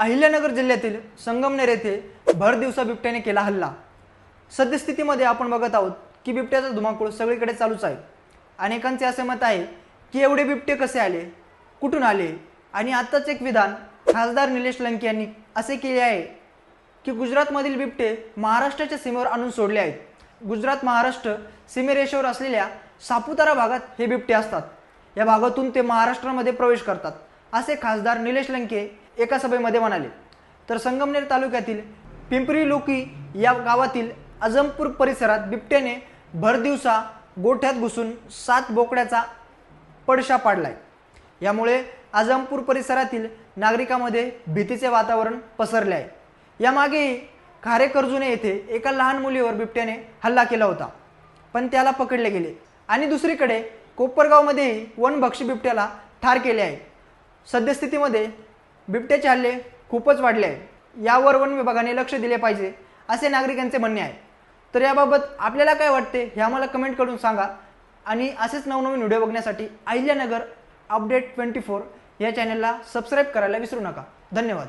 अहिल्यानगर जिल्ह्यातील संगमनेर येथे भर दिवसा बिबट्याने केला हल्ला. सद्यस्थितीमध्ये आपण बघत आहोत की बिबट्याचा धुमाकूळ सगळीकडे चालूच आहे. अनेकांचे असे मत आहे की एवढे बिबटे कसे आले? कुठून आले? आणि आत्ताच एक विधान खासदार निलेश लंके यांनी असे केले आहे की गुजरातमधील बिबटे महाराष्ट्राच्या सीमेवर आणून सोडले आहेत. गुजरात महाराष्ट्र सीमेरेषेवर असलेल्या सापुतारा भागात हे बिबटे असतात. या भागातून ते महाराष्ट्रामध्ये प्रवेश करतात असे खासदार निलेश लंके एका सभेमध्ये म्हणाले तर संगमनेर तालुक्यातील पिंपरी लोकी या गावातील अजमपूर परिसरात बिबट्याने भरदिवसा गोठ्यात घुसून सात बोकड्याचा पडशा पाडलाय. यामुळे आजमपूर परिसरातील नागरिकांमध्ये भीतीचे वातावरण पसरले आहे. यामागेही खारेकर्जुने येथे एका लहान मुलीवर बिबट्याने हल्ला केला होता. पण त्याला पकडले गेले. आणि दुसरीकडे कोपरगावमध्येही वनभक्षी बिबट्याला ठार केले आहे. सद्यस्थितीमध्ये बिबट्याचे हल्ले खूपच वाढले. आहे यावर वन विभागाने लक्ष दिले पाहिजे असे नागरिकांचे म्हणणे आहे. तर याबाबत आपल्याला काय वाटते हे आम्हाला कमेंट करून सांगा. आणि असेच नवनवीन व्हिडिओ बघण्यासाठी अहिल्यानगर अपडेट ट्वेंटी फोर या चॅनलला सबस्क्राईब करायला विसरू नका. धन्यवाद.